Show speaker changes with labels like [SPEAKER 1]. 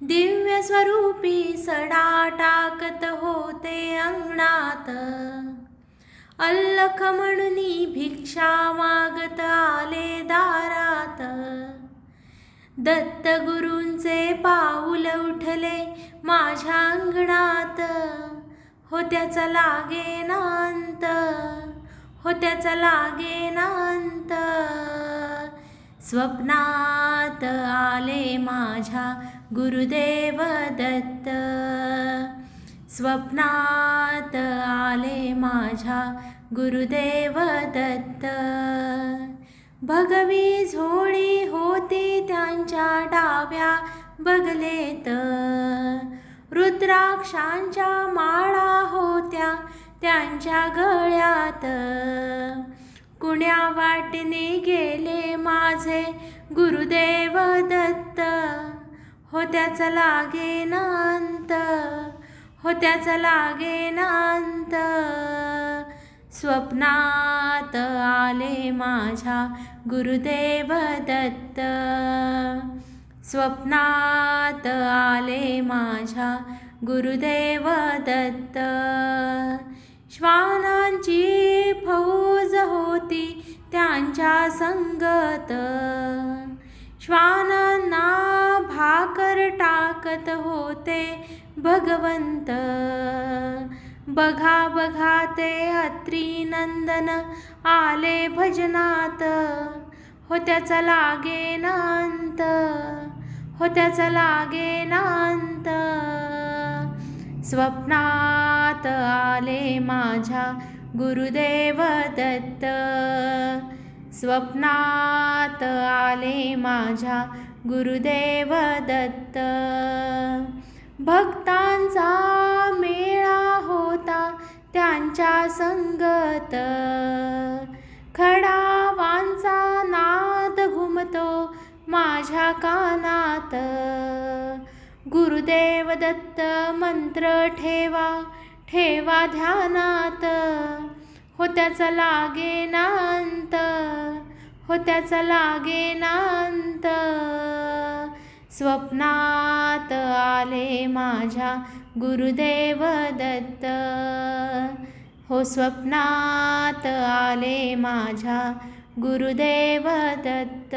[SPEAKER 1] दिव्य स्वरूपी सडा टाकत होते अंगणात. अल्लख म्हणून भिक्षा मागत आले दारात. दत्तगुरूंचे पाऊल उठले माझ्या अंगणात. होत्याचा लागे नांत होत्याचा लागे नांत. स्वप्नात आले माझ्या गुरुदेव दत्त. स्वप्नात आले माझ्या गुरुदेव दत्त. भगवी झोळी होती त्यांच्या डाव्या बगलेत. रुद्राक्षांच्या माळा होत्या त्यांच्या गळ्यात. कुण्या वाटणी गेले माझे गुरुदेव दत्त? होत्याचा लागे नांत हो लागे नांत स्वप्नात आले माझ्या गुरुदेव दत्त. स्वप्नात आले माझ्या गुरुदेव दत्त. श्वान त्यांच्या संगत. श्वानांना भाकर टाकत होते भगवंत. बघा बघा ते अत्री नंदन आले भजनात. होत्याचा लागे नांत. होत्याचा लागे नांत. स्वप्नात आले माझ्या गुरुदेव दत्त. स्वप्नात आले माझ्या गुरुदेव दत्त. भक्तांचा मेळा होता त्यांच्या संगत. खडावांचा नाद घुमतो माझ्या कानात. गुरुदेव दत्त मंत्र ठेवा ठेवा ध्यानात. हो त्याचा लागे नांत हो त्याचा लागे नांत स्वप्नात आले माझ्या गुरुदेव दत्त. हो स्वप्नात आले माझ्या गुरुदेव दत्त.